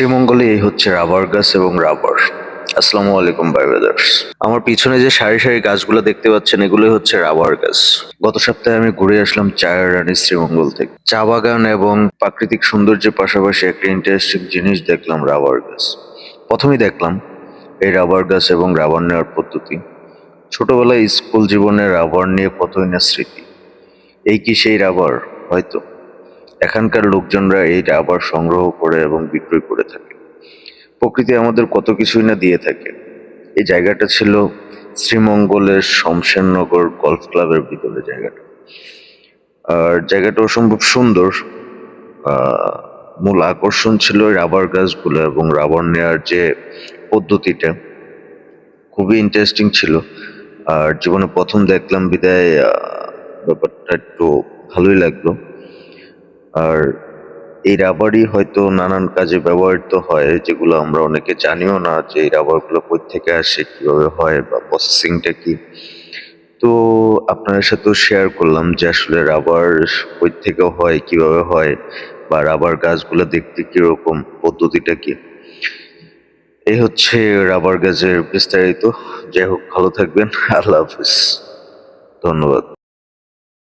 শ্রীমঙ্গলে এই হচ্ছে রাবার গাছ এবং রাবার। আসসালামু আলাইকুম বাই ব্রাদার্স আমার পিছনে যে সারি সারি গাছগুলো দেখতে পাচ্ছেন, এগুলোই হচ্ছে রাবার গাছ। গত সপ্তাহে আমি ঘুরে আসলাম চায়ের রানী শ্রীমঙ্গল থেকে। চা বাগান এবং প্রাকৃতিক সৌন্দর্যের পাশাপাশি একটা ইন্টারেস্টিং জিনিস দেখলাম, রাবার গাছ। প্রথমেই দেখলাম এই রাবার গাছ এবং রাবার নেওয়ার পদ্ধতি। ছোটবেলায় স্কুল জীবনে রাবার নিয়ে কতই না স্মৃতি। এই কি সেই রাবার, হয়তো? এখানকার লোকজনরা এই রাবার সংগ্রহ করে এবং বিক্রয় করে থাকে। প্রকৃতি আমাদের কত কিছুই না দিয়ে থাকে। এই জায়গাটা ছিল শ্রীমঙ্গলের শমশেরনগর গলফ ক্লাবের ভিতরে জায়গাটা। আর জায়গাটা অসম্ভব সুন্দর। মূল আকর্ষণ ছিল রাবার গাছগুলো এবং রাবার নেওয়ার যে পদ্ধতিটা খুবই ইন্টারেস্টিং ছিল। আর জীবনে প্রথম দেখলাম বিদায় ব্যাপারটা একটু ভালোই লাগল। আর এই রাবারই হয়তো নানান কাজে ব্যবহৃত হয়, যেগুলো আমরা অনেকে জানিও না যে এই রাবারগুলো কই থেকে আসে, কীভাবে হয় বা প্রসেসিংটা কি। তো আপনাদের সাথেও শেয়ার করলাম যে আসলে রাবার কই থেকে হয়, কীভাবে হয়, বা রাবার গাছগুলো দেখতে কীরকম, পদ্ধতিটা কি। এই হচ্ছে রাবার গাছের বিস্তারিত। যাই হোক, ভালো থাকবেন। আল্লাহ হাফিজ। ধন্যবাদ।